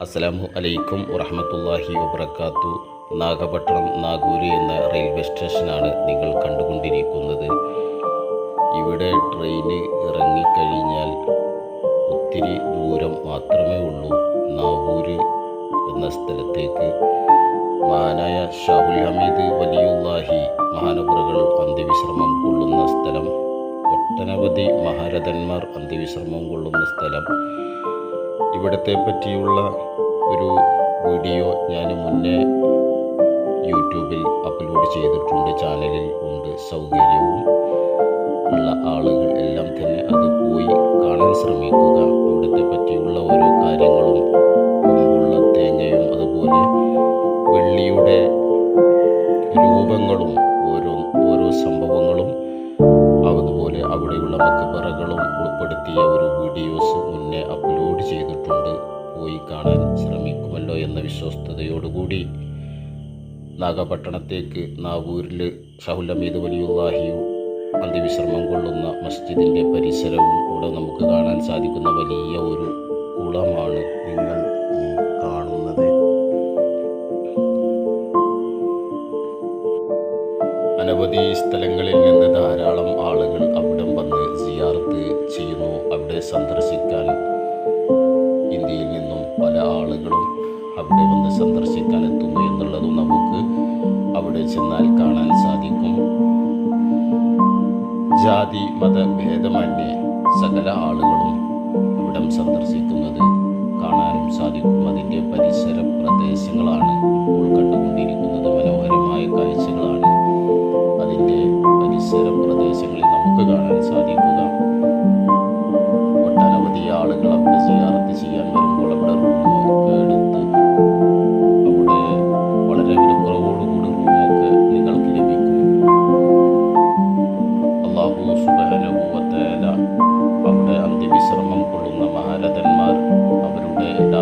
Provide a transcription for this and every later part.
അസ്സലാമു അലൈക്കും വറഹമത്തല്ലാഹി വബർക്കാത്തു നാഗപട്ടണം നാഗൂര് എന്ന റെയിൽവേ സ്റ്റേഷനാണ് നിങ്ങൾ കണ്ടുകൊണ്ടിരിക്കുന്നത്. ഇവിടെ ട്രെയിന് ഇറങ്ങിക്കഴിഞ്ഞാൽ ഒത്തിരി ദൂരം മാത്രമേ ഉള്ളൂ. നാവൂര് എന്ന സ്ഥലത്തേക്ക് മഹാനായ ഷാഹുൽ ഹമീദ് വലിയുല്ലാഹി മഹാനപുറകൾ അന്ത്യവിശ്രമം കൊള്ളുന്ന സ്ഥലം ഒട്ടനവധി മഹാരഥന്മാർ അന്ത്യവിശ്രമം കൊള്ളുന്ന സ്ഥലം ഇവിടത്തെ പറ്റിയുള്ള ഒരു വീഡിയോ ഞാൻ മുന്നേ യൂട്യൂബിൽ അപ്ലോഡ് ചെയ്തിട്ടുണ്ട്. ചാനലിൽ ഉണ്ട്. സൗകര്യവും ഉള്ള ആളുകൾ എല്ലാം തന്നെ അത് പോയി കാണാൻ ശ്രമിക്കുക. അവിടുത്തെ പറ്റിയുള്ള ഓരോ കാര്യങ്ങളും മുമ്പുള്ള തേങ്ങയും അതുപോലെ വെള്ളിയുടെ രൂപങ്ങളും ഓരോ ഓരോ സംഭവങ്ങളും അവിടെയുള്ള മക്കപ്പറകളും ഉൾപ്പെടുത്തിയ ഒരു വീഡിയോസ് മുന്നേ അപ്ലോഡ് ചെയ്തിട്ടുണ്ട്. പോയി കാണാൻ ശ്രമിക്കുമല്ലോ എന്ന വിശ്വസ്തയോടുകൂടി നാഗപട്ടണത്തേക്ക് നാവൂരിൽ ഷഹുലമീദ് വലിയുല്ലാഹിയും അന്ത്യവിശ്രമം കൊള്ളുന്ന മസ്ജിദിന്റെ പരിസരവും ഇവിടെ നമുക്ക് കാണാൻ സാധിക്കുന്ന വലിയ ഒരു കുളമാണ് നിങ്ങൾ അനവധി സ്ഥലങ്ങളിൽ നിന്ന് ധാരാളം ആളുകൾ അവിടം വന്ന് സിയാർത്ത് ചെയ്യുന്നു. അവിടെ സന്ദർശിക്കാൻ ഇന്ത്യയിൽ നിന്നും പല ആളുകളും അവിടെ വന്ന് സന്ദർശിക്കാൻ എത്തുന്നു എന്നുള്ളതും നമുക്ക് അവിടെ ചെന്നാൽ കാണാൻ സാധിക്കും. ജാതി മത ഭേദമന്യേ സകല ആളുകളും ഇവിടം സന്ദർശിക്കുന്നത് കാണാനും സാധിക്കും. അതിന്റെ പരിസര പ്രദേശങ്ങളാണ് ഇപ്പോൾ കണ്ടുകൊണ്ടിരിക്കുന്നത്.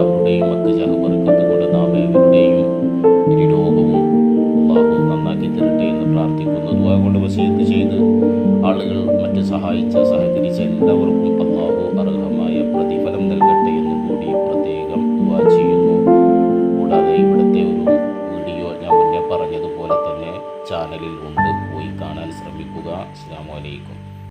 എല്ലാവരുടെയും അക്കജാഹ് പറക്കത്ത് കൊണ്ട് നാം ഏവരുടെയും രോഗവും അള്ളാഹു നന്നാക്കി തരട്ടെ എന്ന് പ്രാർത്ഥിക്കുന്നു ദ്വാ കൊണ്ട് വസീത്ത് ചെയ്ത് ആളുകൾ മറ്റ് സഹായിച്ച സഹകരിച്ച എല്ലാവർക്കും അള്ളാഹു അർഹമായ പ്രതിഫലം നൽകട്ടെ എന്ന് കൂടി പ്രത്യേകം ദ്വാ ചെയ്യുന്നു. കൂടാതെ ഇവിടുത്തെ ഒരു വീഡിയോ ഞാൻ മുന്നേ പറഞ്ഞതുപോലെ തന്നെ ചാനലിൽ ഉണ്ട്. പോയി കാണാൻ ശ്രമിക്കുക. അസ്സാം വലൈക്കും